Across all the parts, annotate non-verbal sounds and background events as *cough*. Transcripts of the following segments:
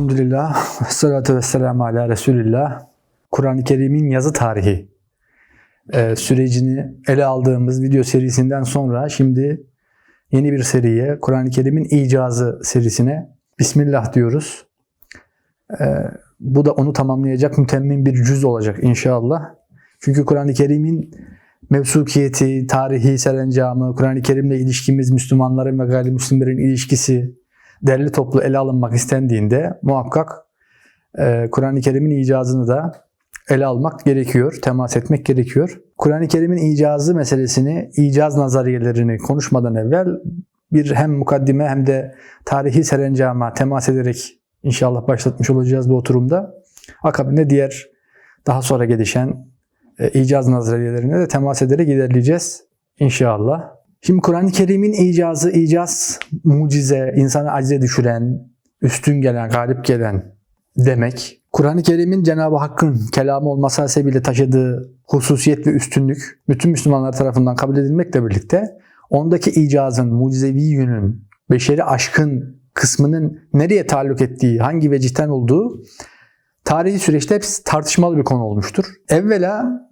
Elhamdülillah, *laughs* salatu ve selamu ala Resulillah. Kur'an-ı Kerim'in yazı tarihi e, sürecini ele aldığımız video serisinden sonra şimdi yeni bir seriye, Kur'an-ı Kerim'in icazı serisine Bismillah diyoruz. E, bu da onu tamamlayacak mütemmin bir cüz olacak inşallah. Çünkü Kur'an-ı Kerim'in mevsukiyeti, tarihi serencamı, Kur'an-ı Kerim'le ilişkimiz, Müslümanların ve gayrimüslimlerin ilişkisi, derli toplu ele alınmak istendiğinde muhakkak e, Kur'an-ı Kerim'in icazını da ele almak gerekiyor, temas etmek gerekiyor. Kur'an-ı Kerim'in icazı meselesini, icaz nazariyelerini konuşmadan evvel bir hem mukaddime hem de tarihi serencama temas ederek inşallah başlatmış olacağız bu oturumda. Akabinde diğer daha sonra gelişen e, icaz nazariyelerine de temas ederek ilerleyeceğiz inşallah. Şimdi Kur'an-ı Kerim'in icazı, icaz, mucize, insanı acize düşüren, üstün gelen, galip gelen demek. Kur'an-ı Kerim'in Cenab-ı Hakk'ın kelamı olması hasebiyle taşıdığı hususiyet ve üstünlük bütün Müslümanlar tarafından kabul edilmekle birlikte ondaki icazın, mucizevi yönün, beşeri aşkın kısmının nereye taalluk ettiği, hangi vecihten olduğu tarihi süreçte hepsi tartışmalı bir konu olmuştur. Evvela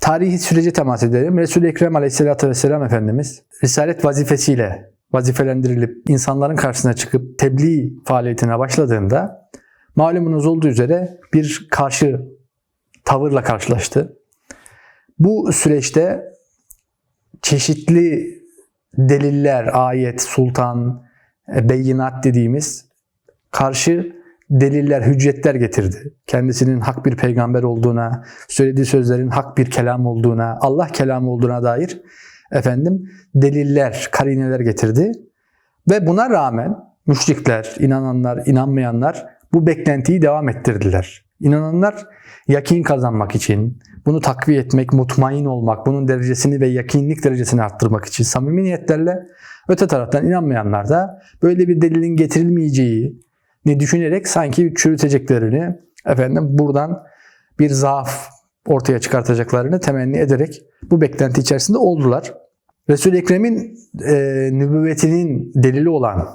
tarihi sürece temas edelim. Resul-i Ekrem Aleyhisselatü Vesselam Efendimiz Risalet vazifesiyle vazifelendirilip insanların karşısına çıkıp tebliğ faaliyetine başladığında malumunuz olduğu üzere bir karşı tavırla karşılaştı. Bu süreçte çeşitli deliller, ayet, sultan, e, beyinat dediğimiz karşı deliller, hüccetler getirdi. Kendisinin hak bir peygamber olduğuna, söylediği sözlerin hak bir kelam olduğuna, Allah kelamı olduğuna dair efendim deliller, karineler getirdi. Ve buna rağmen müşrikler, inananlar, inanmayanlar bu beklentiyi devam ettirdiler. İnananlar yakin kazanmak için, bunu takviye etmek, mutmain olmak, bunun derecesini ve yakinlik derecesini arttırmak için samimi niyetlerle öte taraftan inanmayanlar da böyle bir delilin getirilmeyeceği, ne düşünerek sanki çürüteceklerini efendim buradan bir zaaf ortaya çıkartacaklarını temenni ederek bu beklenti içerisinde oldular. Resul-i Ekrem'in e, nübüvvetinin delili olan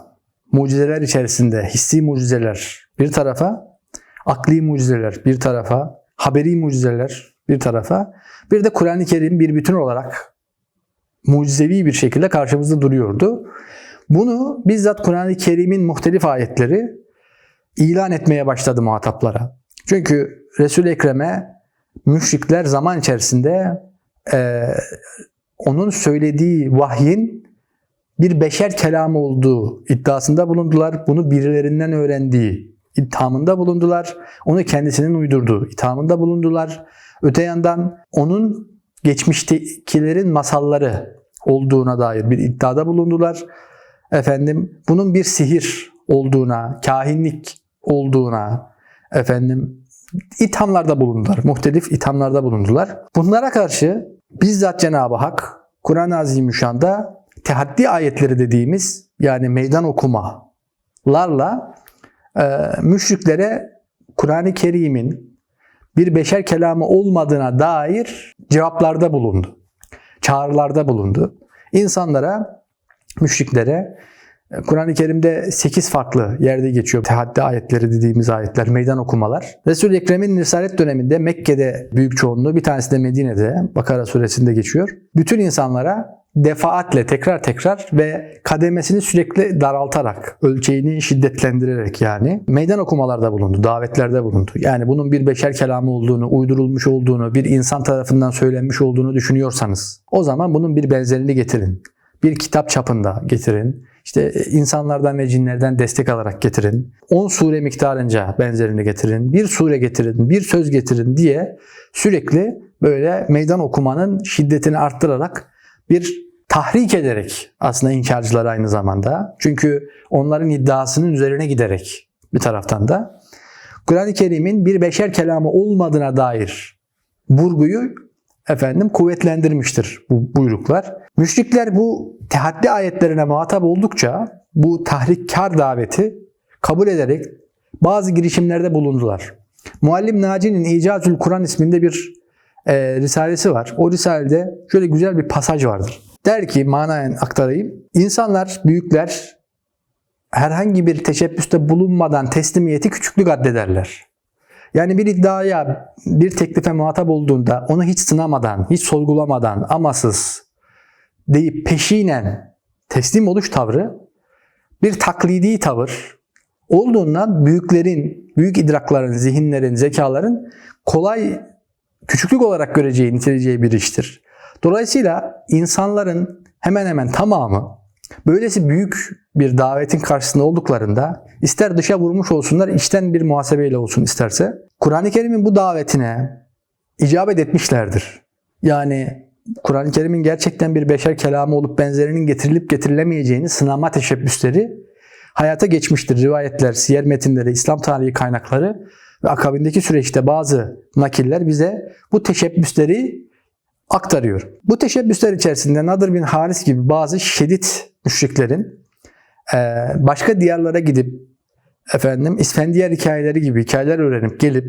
mucizeler içerisinde hissi mucizeler bir tarafa, akli mucizeler bir tarafa, haberi mucizeler bir tarafa, bir de Kur'an-ı Kerim bir bütün olarak mucizevi bir şekilde karşımızda duruyordu. Bunu bizzat Kur'an-ı Kerim'in muhtelif ayetleri ilan etmeye başladı muhataplara. Çünkü Resul-i Ekrem'e müşrikler zaman içerisinde e, onun söylediği vahyin bir beşer kelamı olduğu iddiasında bulundular. Bunu birilerinden öğrendiği ithamında bulundular. Onu kendisinin uydurduğu ithamında bulundular. Öte yandan onun geçmiştekilerin masalları olduğuna dair bir iddiada bulundular. Efendim bunun bir sihir olduğuna, kahinlik olduğuna efendim ithamlarda bulundular. Muhtelif ithamlarda bulundular. Bunlara karşı bizzat Cenab-ı Hak Kur'an-ı Azimüşşan'da tehaddi ayetleri dediğimiz yani meydan okumalarla e, müşriklere Kur'an-ı Kerim'in bir beşer kelamı olmadığına dair cevaplarda bulundu. Çağrılarda bulundu. İnsanlara, müşriklere Kur'an-ı Kerim'de 8 farklı yerde geçiyor. Tehaddi ayetleri dediğimiz ayetler, meydan okumalar. Resul-i Ekrem'in Risalet döneminde Mekke'de büyük çoğunluğu, bir tanesi de Medine'de, Bakara suresinde geçiyor. Bütün insanlara defaatle tekrar tekrar ve kademesini sürekli daraltarak, ölçeğini şiddetlendirerek yani meydan okumalarda bulundu, davetlerde bulundu. Yani bunun bir beşer kelamı olduğunu, uydurulmuş olduğunu, bir insan tarafından söylenmiş olduğunu düşünüyorsanız o zaman bunun bir benzerini getirin. Bir kitap çapında getirin işte e, insanlardan ve cinlerden destek alarak getirin. 10 sure miktarınca benzerini getirin. Bir sure getirin, bir söz getirin diye sürekli böyle meydan okumanın şiddetini arttırarak bir tahrik ederek aslında inkarcılar aynı zamanda. Çünkü onların iddiasının üzerine giderek bir taraftan da Kur'an-ı Kerim'in bir beşer kelamı olmadığına dair vurguyu efendim kuvvetlendirmiştir bu buyruklar. Müşrikler bu tehaddi ayetlerine muhatap oldukça bu tahrikkar daveti kabul ederek bazı girişimlerde bulundular. Muallim Naci'nin İcazül Kur'an isminde bir e, risalesi var. O risalede şöyle güzel bir pasaj vardır. Der ki manayen aktarayım. İnsanlar, büyükler herhangi bir teşebbüste bulunmadan teslimiyeti küçüklük addederler. Yani bir iddiaya, bir teklife muhatap olduğunda onu hiç sınamadan, hiç sorgulamadan, amasız deyip peşinen teslim oluş tavrı bir taklidi tavır olduğundan büyüklerin, büyük idrakların, zihinlerin, zekaların kolay küçüklük olarak göreceği, niteleyeceği bir iştir. Dolayısıyla insanların hemen hemen tamamı böylesi büyük bir davetin karşısında olduklarında ister dışa vurmuş olsunlar, içten bir muhasebeyle olsun isterse Kur'an-ı Kerim'in bu davetine icabet etmişlerdir. Yani Kur'an-ı Kerim'in gerçekten bir beşer kelamı olup benzerinin getirilip getirilemeyeceğini sınama teşebbüsleri hayata geçmiştir. Rivayetler, siyer metinleri, İslam tarihi kaynakları ve akabindeki süreçte bazı nakiller bize bu teşebbüsleri aktarıyor. Bu teşebbüsler içerisinde Nadir bin Haris gibi bazı şiddet müşriklerin başka diyarlara gidip efendim İsfendiyar hikayeleri gibi hikayeler öğrenip gelip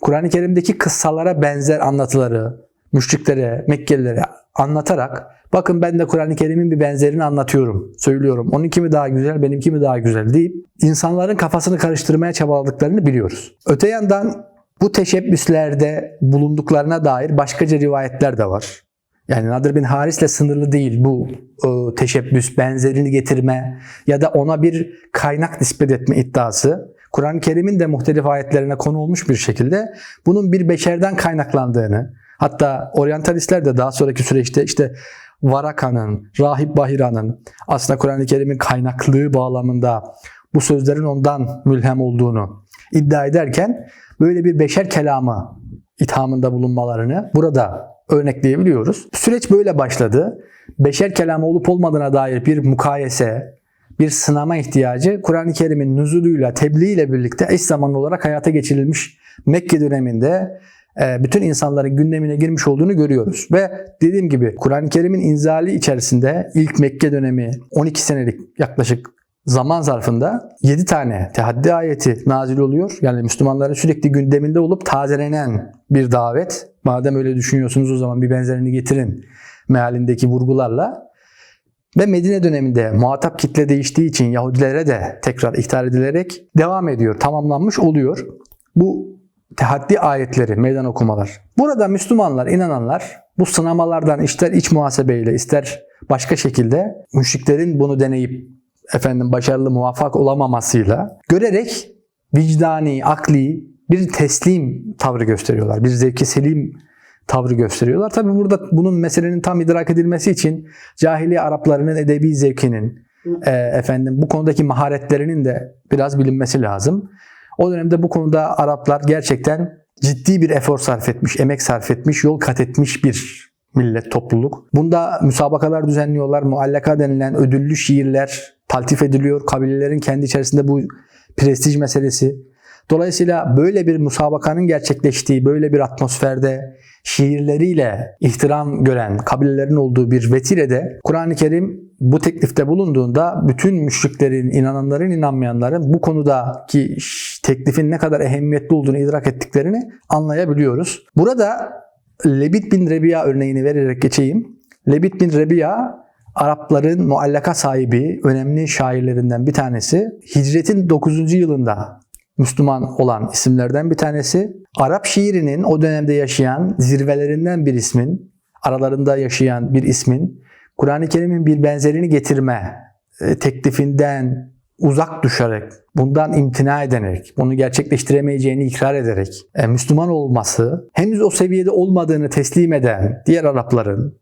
Kur'an-ı Kerim'deki kıssalara benzer anlatıları müşriklere, Mekkelilere anlatarak bakın ben de Kur'an-ı Kerim'in bir benzerini anlatıyorum, söylüyorum. Onunki mi daha güzel, benimki mi daha güzel deyip insanların kafasını karıştırmaya çabaladıklarını biliyoruz. Öte yandan bu teşebbüslerde bulunduklarına dair başkaca rivayetler de var. Yani Nadir bin Haris'le sınırlı değil bu e, teşebbüs, benzerini getirme ya da ona bir kaynak nispet etme iddiası. Kur'an-ı Kerim'in de muhtelif ayetlerine konu olmuş bir şekilde bunun bir beşerden kaynaklandığını, hatta oryantalistler de daha sonraki süreçte işte Varaka'nın, Rahip Bahira'nın aslında Kur'an-ı Kerim'in kaynaklığı bağlamında bu sözlerin ondan mülhem olduğunu iddia ederken böyle bir beşer kelamı ithamında bulunmalarını burada örnekleyebiliyoruz. Süreç böyle başladı. Beşer kelamı olup olmadığına dair bir mukayese, bir sınama ihtiyacı Kur'an-ı Kerim'in nüzuluyla, tebliğiyle birlikte eş zamanlı olarak hayata geçirilmiş Mekke döneminde e, bütün insanların gündemine girmiş olduğunu görüyoruz. Ve dediğim gibi Kur'an-ı Kerim'in inzali içerisinde ilk Mekke dönemi 12 senelik yaklaşık zaman zarfında 7 tane tehaddi ayeti nazil oluyor. Yani Müslümanların sürekli gündeminde olup tazelenen bir davet. Madem öyle düşünüyorsunuz o zaman bir benzerini getirin mealindeki vurgularla. Ve Medine döneminde muhatap kitle değiştiği için Yahudilere de tekrar ihtar edilerek devam ediyor, tamamlanmış oluyor. Bu tehaddi ayetleri, meydan okumalar. Burada Müslümanlar, inananlar bu sınamalardan ister iç muhasebeyle ister başka şekilde müşriklerin bunu deneyip efendim başarılı muvaffak olamamasıyla görerek vicdani, akli bir teslim tavrı gösteriyorlar. Bir zevki selim tavrı gösteriyorlar. Tabi burada bunun meselenin tam idrak edilmesi için cahiliye Araplarının edebi zevkinin, e, efendim bu konudaki maharetlerinin de biraz bilinmesi lazım. O dönemde bu konuda Araplar gerçekten ciddi bir efor sarf etmiş, emek sarf etmiş, yol kat etmiş bir millet, topluluk. Bunda müsabakalar düzenliyorlar. Muallaka denilen ödüllü şiirler taltif ediliyor. Kabilelerin kendi içerisinde bu prestij meselesi. Dolayısıyla böyle bir musabakanın gerçekleştiği, böyle bir atmosferde şiirleriyle ihtiram gören kabilelerin olduğu bir vetirede Kur'an-ı Kerim bu teklifte bulunduğunda bütün müşriklerin, inananların, inanmayanların bu konudaki teklifin ne kadar ehemmiyetli olduğunu idrak ettiklerini anlayabiliyoruz. Burada Lebit bin Rebiya örneğini vererek geçeyim. Lebit bin Rebiya Arapların muallaka sahibi, önemli şairlerinden bir tanesi. Hicretin 9. yılında Müslüman olan isimlerden bir tanesi. Arap şiirinin o dönemde yaşayan zirvelerinden bir ismin, aralarında yaşayan bir ismin Kur'an-ı Kerim'in bir benzerini getirme e, teklifinden uzak düşerek, bundan imtina ederek, bunu gerçekleştiremeyeceğini ikrar ederek e, Müslüman olması, henüz o seviyede olmadığını teslim eden diğer Arapların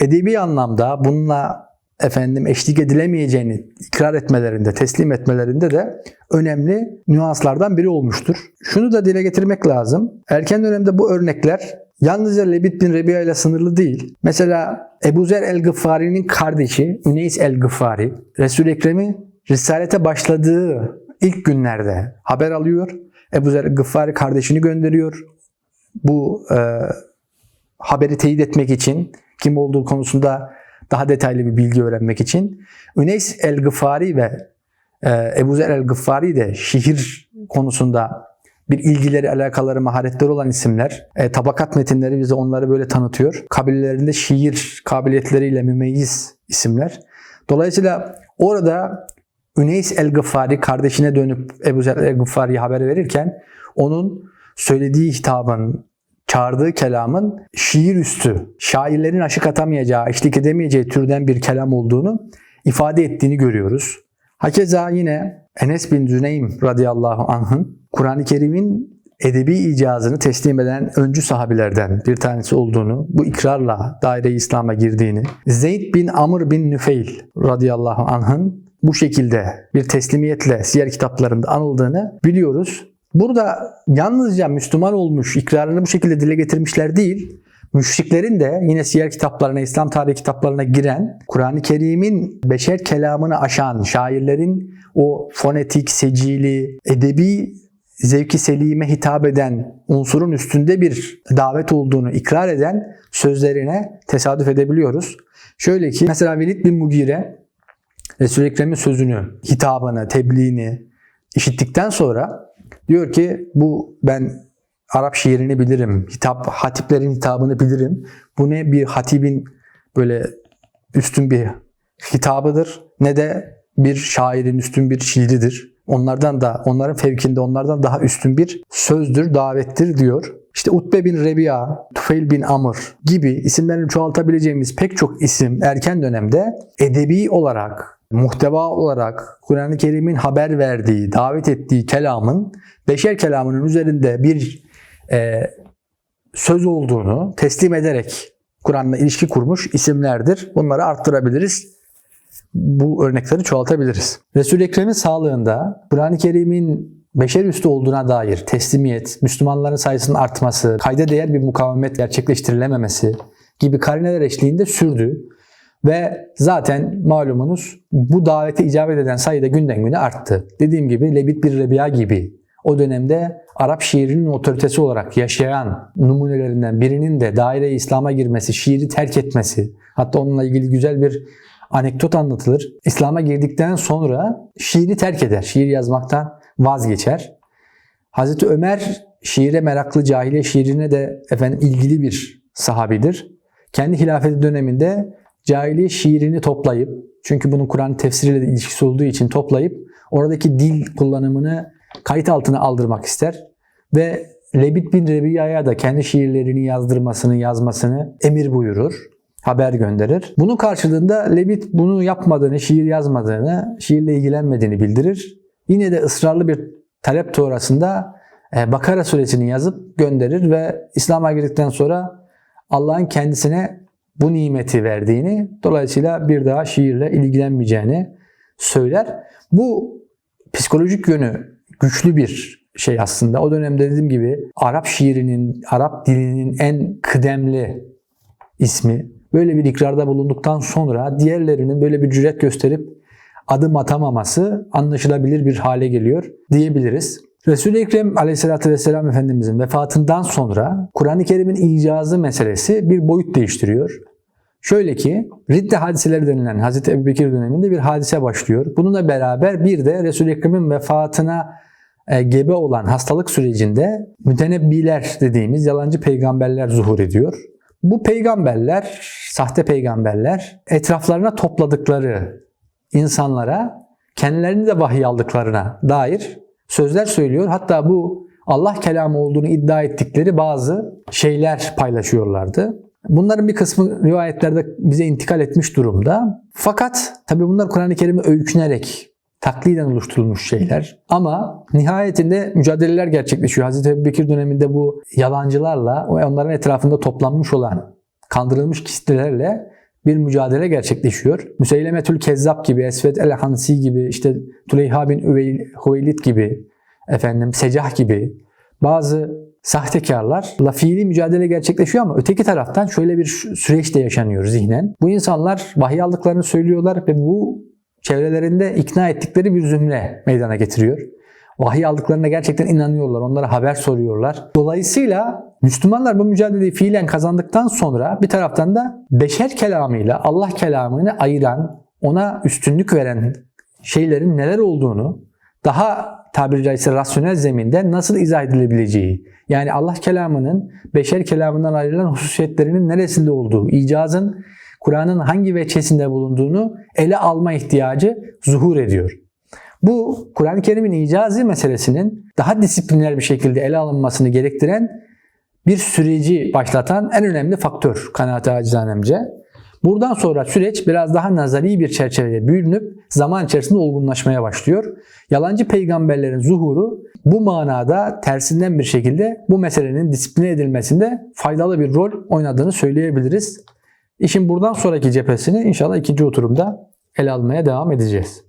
edebi anlamda bununla efendim eşlik edilemeyeceğini ikrar etmelerinde, teslim etmelerinde de önemli nüanslardan biri olmuştur. Şunu da dile getirmek lazım. Erken dönemde bu örnekler yalnızca Lebit bin Rebiya ile sınırlı değil. Mesela Ebu Zer el-Gıffari'nin kardeşi Üneys el-Gıffari, Resul-i Ekrem'i Risalete başladığı ilk günlerde haber alıyor. Ebu Zer Gıffari kardeşini gönderiyor. Bu e, haberi teyit etmek için kim olduğu konusunda daha detaylı bir bilgi öğrenmek için. Üneys el-Gıffari ve Ebu Zer el-Gıffari de şehir konusunda bir ilgileri, alakaları, maharetleri olan isimler. E, tabakat metinleri bize onları böyle tanıtıyor. Kabilelerinde şiir kabiliyetleriyle mümeyyiz isimler. Dolayısıyla orada Üneys el-Gıffari kardeşine dönüp Ebu Zer el-Gıffari'ye haber verirken onun söylediği hitabın, çağırdığı kelamın şiir üstü, şairlerin aşık atamayacağı, eşlik edemeyeceği türden bir kelam olduğunu ifade ettiğini görüyoruz. Hakeza yine Enes bin Züneym radıyallahu anh'ın Kur'an-ı Kerim'in edebi icazını teslim eden öncü sahabilerden bir tanesi olduğunu, bu ikrarla daire-i İslam'a girdiğini, Zeyd bin Amr bin Nüfeil radıyallahu anh'ın bu şekilde bir teslimiyetle siyer kitaplarında anıldığını biliyoruz. Burada yalnızca Müslüman olmuş, ikrarını bu şekilde dile getirmişler değil, müşriklerin de yine siyer kitaplarına, İslam tarihi kitaplarına giren, Kur'an-ı Kerim'in beşer kelamını aşan şairlerin o fonetik, secili, edebi zevki selime hitap eden unsurun üstünde bir davet olduğunu ikrar eden sözlerine tesadüf edebiliyoruz. Şöyle ki mesela Velid bin Mugire Resul-i Ekrem'in sözünü, hitabını, tebliğini işittikten sonra diyor ki bu ben Arap şiirini bilirim, hitap hatiplerin hitabını bilirim. Bu ne bir hatibin böyle üstün bir hitabıdır ne de bir şairin üstün bir şiiridir. Onlardan da onların fevkinde onlardan daha üstün bir sözdür, davettir diyor. İşte Utbe bin Rebiya, Tufeil bin Amr gibi isimlerini çoğaltabileceğimiz pek çok isim erken dönemde edebi olarak, muhteva olarak Kur'an-ı Kerim'in haber verdiği, davet ettiği kelamın beşer kelamının üzerinde bir e, söz olduğunu teslim ederek Kur'an'la ilişki kurmuş isimlerdir. Bunları arttırabiliriz. Bu örnekleri çoğaltabiliriz. Resul-i Ekrem'in sağlığında Kur'an-ı Kerim'in beşer üstü olduğuna dair teslimiyet, Müslümanların sayısının artması, kayda değer bir mukavemet gerçekleştirilememesi gibi karineler eşliğinde sürdü. Ve zaten malumunuz bu davete icabet eden sayı da günden güne arttı. Dediğim gibi Lebit bir Rebiya gibi o dönemde Arap şiirinin otoritesi olarak yaşayan numunelerinden birinin de daire-i İslam'a girmesi, şiiri terk etmesi, hatta onunla ilgili güzel bir anekdot anlatılır. İslam'a girdikten sonra şiiri terk eder, şiir yazmaktan vazgeçer. Hazreti Ömer şiire meraklı cahiliye şiirine de efendim ilgili bir sahabidir. Kendi hilafeti döneminde cahiliye şiirini toplayıp, çünkü bunun Kur'an tefsiriyle de ilişkisi olduğu için toplayıp oradaki dil kullanımını kayıt altına aldırmak ister ve Lebit bin Rebiya'ya da kendi şiirlerini yazdırmasını, yazmasını emir buyurur, haber gönderir. Bunun karşılığında Lebit bunu yapmadığını, şiir yazmadığını, şiirle ilgilenmediğini bildirir. Yine de ısrarlı bir talep sonrasında e, Bakara suresini yazıp gönderir ve İslam'a girdikten sonra Allah'ın kendisine bu nimeti verdiğini, dolayısıyla bir daha şiirle ilgilenmeyeceğini söyler. Bu psikolojik yönü güçlü bir şey aslında. O dönemde dediğim gibi Arap şiirinin, Arap dilinin en kıdemli ismi. Böyle bir ikrarda bulunduktan sonra diğerlerinin böyle bir cüret gösterip adım atamaması anlaşılabilir bir hale geliyor diyebiliriz. Resul-i Ekrem aleyhissalatü vesselam Efendimizin vefatından sonra Kur'an-ı Kerim'in icazı meselesi bir boyut değiştiriyor. Şöyle ki Ridde hadiseleri denilen Hazreti Ebubekir döneminde bir hadise başlıyor. Bununla beraber bir de Resul-i Ekrem'in vefatına gebe olan hastalık sürecinde mütenebbiler dediğimiz yalancı peygamberler zuhur ediyor. Bu peygamberler, sahte peygamberler etraflarına topladıkları insanlara kendilerini de vahiy aldıklarına dair sözler söylüyor. Hatta bu Allah kelamı olduğunu iddia ettikleri bazı şeyler paylaşıyorlardı. Bunların bir kısmı rivayetlerde bize intikal etmiş durumda. Fakat tabi bunlar Kur'an-ı Kerim'e öykünerek takliden oluşturulmuş şeyler. Ama nihayetinde mücadeleler gerçekleşiyor. Hazreti Ebubekir döneminde bu yalancılarla ve onların etrafında toplanmış olan kandırılmış kitlelerle bir mücadele gerçekleşiyor. Müseylemetül Kezzab gibi, Esved el-Hansi gibi, işte Tuleyha bin Hüveylid gibi, efendim Secah gibi bazı sahtekarlarla fiili mücadele gerçekleşiyor ama öteki taraftan şöyle bir süreç de yaşanıyor zihnen. Bu insanlar vahiy aldıklarını söylüyorlar ve bu çevrelerinde ikna ettikleri bir zümre meydana getiriyor. Vahiy aldıklarına gerçekten inanıyorlar. Onlara haber soruyorlar. Dolayısıyla Müslümanlar bu mücadeleyi fiilen kazandıktan sonra bir taraftan da beşer kelamıyla Allah kelamını ayıran, ona üstünlük veren şeylerin neler olduğunu daha tabiri caizse rasyonel zeminde nasıl izah edilebileceği, yani Allah kelamının beşer kelamından ayrılan hususiyetlerinin neresinde olduğu, icazın Kur'an'ın hangi veçesinde bulunduğunu ele alma ihtiyacı zuhur ediyor. Bu Kur'an-ı Kerim'in icazi meselesinin daha disipliner bir şekilde ele alınmasını gerektiren bir süreci başlatan en önemli faktör kanaat acizanemce. Buradan sonra süreç biraz daha nazari bir çerçevede büyünüp zaman içerisinde olgunlaşmaya başlıyor. Yalancı peygamberlerin zuhuru bu manada tersinden bir şekilde bu meselenin disipline edilmesinde faydalı bir rol oynadığını söyleyebiliriz. İşin buradan sonraki cephesini inşallah ikinci oturumda ele almaya devam edeceğiz.